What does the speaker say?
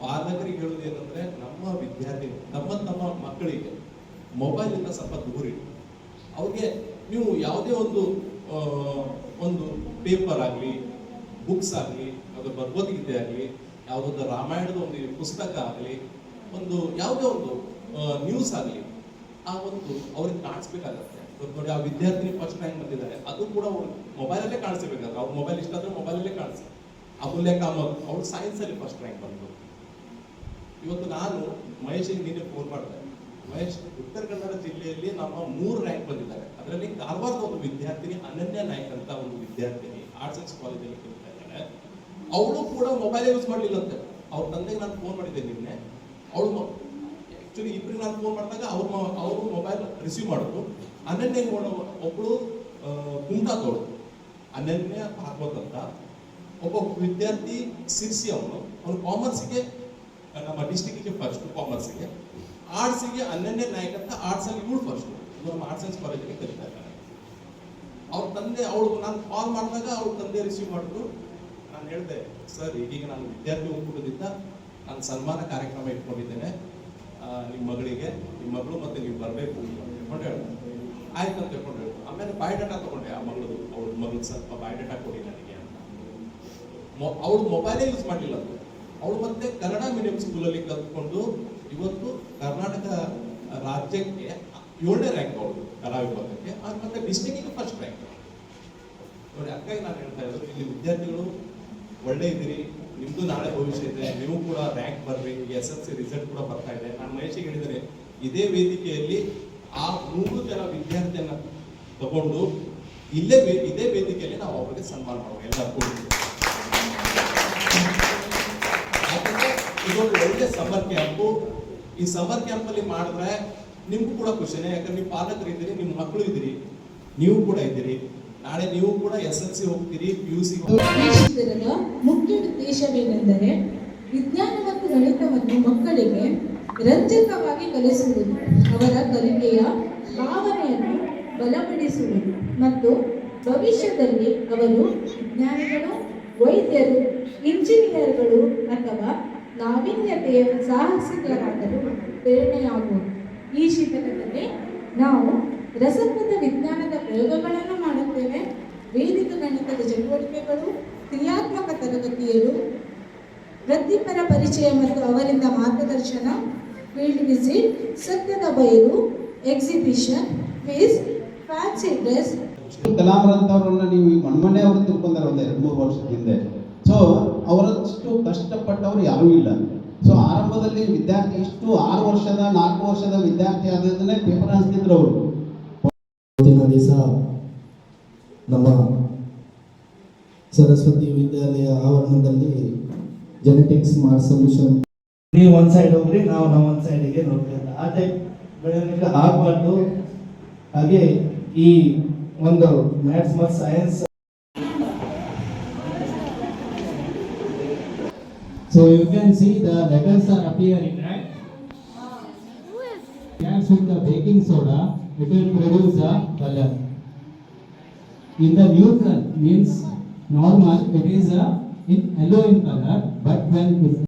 ಪಾಲಕರಿಗೆ ಹೇಳುವುದು ಏನಂದ್ರೆ, ನಮ್ಮ ವಿದ್ಯಾರ್ಥಿ ನಮ್ಮ ತಮ್ಮ ಮಕ್ಕಳಿಗೆ ಮೊಬೈಲ್ ಇಂದ ಸ್ವಲ್ಪ ದೂರ ಇಡಿ ಅವ್ರಿಗೆ ನೀವು ಯಾವುದೇ ಒಂದು ಒಂದು ಪೇಪರ್ ಆಗಲಿ ಬುಕ್ಸ್ ಆಗಲಿ ಯಾವುದೋ ಭಗವದ್ಗೀತೆ ಆಗಲಿ ಯಾವುದೊಂದು ರಾಮಾಯಣದ ಒಂದು ಪುಸ್ತಕ ಆಗಲಿ ಒಂದು ಯಾವುದೇ ಒಂದು ನ್ಯೂಸ್ ಆಗಲಿ, ಆ ಒಂದು ಅವ್ರಿಗೆ ಕಾಣಿಸ್ಬೇಕಾಗತ್ತೆ. ನೋಡಿ ಆ ವಿದ್ಯಾರ್ಥಿನಿ ಫಸ್ಟ್ ರ್ಯಾಂಕ್ ಬಂದಿದ್ದಾರೆ. ಅದು ಕೂಡ ಅವ್ರು ಮೊಬೈಲಲ್ಲೇ ಕಾಣಿಸ್ಬೇಕಾದ್ರೆ ಅವ್ರ ಮೊಬೈಲ್ ಇಷ್ಟ ಆದ್ರೆ ಮೊಬೈಲಲ್ಲೇ ಕಾಣಿಸಿ ಅಮೂಲ್ಯ ಕಾಮತ್ ಅವ್ರು ಸೈನ್ಸಲ್ಲಿ ಫಸ್ಟ್ ರ್ಯಾಂಕ್ ಬಂದರು. ಇವತ್ತು ನಾನು ಮಹೇಶಿಗೆ ನೀನೇ ಫೋನ್ ಮಾಡಿದೆ. ಮಹೇಶ್, ಉತ್ತರ ಕನ್ನಡ ಜಿಲ್ಲೆಯಲ್ಲಿ ನಮ್ಮ ಮೂರು ರ್ಯಾಂಕ್ ಬಂದಿದ್ದಾರೆ. ಅದರಲ್ಲಿ ಕಾರವಾರದ ಒಂದು ವಿದ್ಯಾರ್ಥಿನಿ ಅನನ್ಯ ನಾಯಕ್ ಅಂತ ಒಂದು ವಿದ್ಯಾರ್ಥಿನಿ ಆರ್ಟ್ಸ್ ಸೈನ್ಸ್ ಕಾಲೇಜಲ್ಲಿ ಕೇಳ್ತಾ ಇದ್ದಾರೆ ಅವಳು ಕೂಡ ಮೊಬೈಲ್ ಯೂಸ್ ಮಾಡಲಿಲ್ಲಂತೆ ಅವ್ರ ತಂದೆಗೆ ನಾನು ಫೋನ್ ಮಾಡಿದ್ದೆ ನಿನ್ನೆ. ಅವಳು ಆ್ಯಕ್ಚುಲಿ ಇಬ್ಬರಿಗೆ ನಾನು ಫೋನ್ ಮಾಡಿದಾಗ ಅವ್ರ ಅವರು ಮೊಬೈಲ್ ರಿಸೀವ್ ಮಾಡಿದ್ರು ಅನನ್ಯ ಒಬ್ಬಳು ಕುಂಟಾತೋಳು ಅನನ್ಯ ಭಾಗವತ್ ಅಂತ. ಒಬ್ಬ ವಿದ್ಯಾರ್ಥಿ ಸಿರ್ಸಿ ಅವನು. ಅವನು ಕಾಮರ್ಸ್ಗೆ ನಮ್ಮ ಡಿಸ್ಟಿಕ್ಗೆ ಫಸ್ಟ್ ಕಾಮರ್ಸ್ಗೆ ಆರ್ಟ್ಸಿಗೆ ಅನನ್ಯ ನಾಯಕ್ ಅಂತ ಆರ್ಟ್ಸ್ ಅಲ್ಲಿ ಇವಳು ಫಸ್ಟ್ ನಮ್ಮ ಆರ್ಟ್ಸ್ ಸೈನ್ಸ್ ಕಾಲೇಜಿಗೆ ಕಲಿತಾ ಇದ್ದಾರೆ. ಅವ್ರ ತಂದೆ, ಅವಳು, ನಾನು ಕಾಲ್ ಮಾಡಿದಾಗ ಅವ್ರ ತಂದೆ ರಿಸೀವ್ ಮಾಡಿದ್ರು ನಾನು ಹೇಳಿದೆ, ಸರ್, ಈಗೀಗ ನಾನು ವಿದ್ಯಾರ್ಥಿ ಒಕ್ಕೂಟದಿಂದ ನಾನು ಸನ್ಮಾನ ಕಾರ್ಯಕ್ರಮ ಇಟ್ಕೊಂಡಿದ್ದೇನೆ ನಿಮ್ಮ ಮಗಳಿಗೆ ನಿಮ್ಮ ಮಗಳು ಮತ್ತೆ ನೀವು ಬರಬೇಕು ಅಂತ ಹೇಳಿದೆ. ಆಯ್ತು ಅಂತ ಹೇಳ್ಕೊಂಡು ಆಮೇಲೆ ಬಯೋಡಾಟಾ ತಗೊಂಡೆ ಆ ಮಗಳು, ಅವಳ ಮಗಳು ಸ್ವಲ್ಪ ಬಯೋಡೇಟಾ ಕೊಡಿ ನನಗೆ ಅಂತ. ಅವಳು ಮೊಬೈಲೇ ಯೂಸ್ ಮಾಡಲಿಲ್ಲ ಅದು. ಅವಳು ಮತ್ತೆ ಕನ್ನಡ ಮೀಡಿಯಂ ಸ್ಕೂಲಲ್ಲಿ ಕಲ್ತ್ಕೊಂಡು ಇವತ್ತು ಕರ್ನಾಟಕ ರಾಜ್ಯಕ್ಕೆ ಏಳನೇ ರ್ಯಾಂಕ್ ಅವಳು ಕಲಾ ವಿಭಾಗಕ್ಕೆ ಆ ಮತ್ತೆ ಡಿಸ್ಟಿಕ್ಕಿಗೆ ಫಸ್ಟ್ ರ್ಯಾಂಕ್ ನೋಡಿ ಅದಕ್ಕಾಗಿ ನಾನು ಹೇಳ್ತಾ ಇರೋದು, ಇಲ್ಲಿ ವಿದ್ಯಾರ್ಥಿಗಳು ಒಳ್ಳೆ ಇದ್ದೀರಿ ನಿಮ್ದು ನಾಳೆ ಭವಿಷ್ಯ ಇದೆ, ನೀವು ಕೂಡ ರ್ಯಾಂಕ್ ಬರ್ರಿ ಎಸ್ ಎಲ್ ಸಿ ರಿಸಲ್ಟ್ ಕೂಡ ಬರ್ತಾ ಇದೆ. ನಾನು ಮಹೇಶಿಗೆ ಹೇಳಿದರೆ ಇದೇ ವೇದಿಕೆಯಲ್ಲಿ ಆ ಮೂರು ಜನ ವಿದ್ಯಾರ್ಥಿಯನ್ನ ತಗೊಂಡು ಇಲ್ಲೇ ಇದೇ ವೇದಿಕೆಯಲ್ಲಿ ನಾವು ಅವರಿಗೆ ಸನ್ಮಾನ ಮಾಡುವ ಎಲ್ಲರೂ ಇದೊಂದು ಒಳ್ಳೆ ಸಮ್ಮರ್ ಕ್ಯಾಂಪ್ ಈ ಸಮ್ಮರ್ ಕ್ಯಾಂಪ್ ಅಲ್ಲಿ ಮಾಡಿದ್ರೆ ನಿಮ್ಗೂ ಕೂಡ ಖುಷಿನೇ, ಯಾಕಂದ್ರೆ ನೀವು ಪಾಲಕರು ಇದ್ದೀರಿ ನಿಮ್ಮ ಮಕ್ಕಳು ಇದ್ದೀರಿ, ನೀವು ಕೂಡ ಇದ್ದೀರಿ. ನಾಳೆ ನೀವು ಕೂಡ ಎಸ್ ಎಲ್ ಸಿ ಹೋಗ್ತೀರಿ ಪಿ ಯು ಸಿ ಮುಖ್ಯ ಉದ್ದೇಶವೇನೆಂದರೆ ವಿಜ್ಞಾನ ಮತ್ತು ಗಣಿತವನ್ನು ಮಕ್ಕಳಿಗೆ ರಂಜಕವಾಗಿ ಕಲಿಸುವುದು, ಅವರ ಕಲಿಕೆಯ ಭಾವನೆಯನ್ನು ಬಲಪಡಿಸುವುದು ಮತ್ತು ಭವಿಷ್ಯದಲ್ಲಿ ಅವರು ವಿಜ್ಞಾನಿಗಳು, ವೈದ್ಯರು, ಇಂಜಿನಿಯರ್ಗಳು ಅಥವಾ ನಾವೀನ್ಯತೆಯ ಸಾಹಸಿಕರಾಗಲು ಪ್ರೇರಣೆಯಾಗುವುದು ಈ ಶಿಬಿರದಲ್ಲಿ ನಾವು ರಸಪ್ರದ ವಿಜ್ಞಾನದ ಪ್ರಯೋಗಗಳನ್ನು ಮಾಡುತ್ತೇವೆ. ವೇದಿಕ ಗಣಿತದ ಚಟುವಟಿಕೆಗಳು, ಕ್ರಿಯಾತ್ಮಕ ತರಗತಿಯರು, ವೃತ್ತಿಪರ ಪರಿಚಯ ಮತ್ತು ಅವರಿಂದ ಮಾರ್ಗದರ್ಶನ ಫೀಲ್ಡ್ ವಿಸಿಟ್ ಸತ್ಯದ ಬಯಲು ಎಕ್ಸಿಬಿಷನ್ ಫೇಸ್ ಫ್ಯಾನ್ಸಿ ಡ್ರೆಸ್ ಕಲಾಮರಂತವ್ರನ್ನ ನೀವು ಈ ಮಣ್ಮನೆ ಅವರು ತಿಳ್ಕೊಂಡಾರ ಒಂದು ಎರಡು ಮೂರು ವರ್ಷದ ಹಿಂದೆ. ಸೊ ಅವರಷ್ಟು ಕಷ್ಟಪಟ್ಟವರು ಯಾರೂ ಇಲ್ಲ. ಸೊ ಆರಂಭದಲ್ಲಿ ವಿದ್ಯಾರ್ಥಿ ಇಷ್ಟು ಆರು ವರ್ಷದ, ನಾಲ್ಕು ವರ್ಷದ ವಿದ್ಯಾರ್ಥಿ ಆದದನ್ನೇ ಪೇಪರ್ ಹಂಚ್ತಿದ್ರು ಅವರು. ಇವತ್ತಿನ ದಿವಸ ನಮ್ಮ ಸರಸ್ವತಿ ವಿದ್ಯಾಲಯ ಆವರಣದಲ್ಲಿ ಜೆನೆಟಿಕ್ಸ್ ಮಾರ್ ಸೊಲ್ಯೂಷನ್ ನೀವು ಒಂದ್ ಸೈಡ್ ಹೋಗ್ರಿ ನಾವು ನಾವು ಒಂದ್ ಸೈಡಿಗೆ ನೋಡ್ತೀವಿ ಆ ಟೈಪ್ ಬೆಳವಣಿಗೆ ಆಗಬಾರ್ದು. ಹಾಗೆ ಈ ಒಂದು ಮ್ಯಾಥ್ಸ್ ಮತ್ತು science So you can see the letters are appearing, right? Reacts with the baking soda, it will produce a color. In the neutral means normal, it is a in yellow in color, but when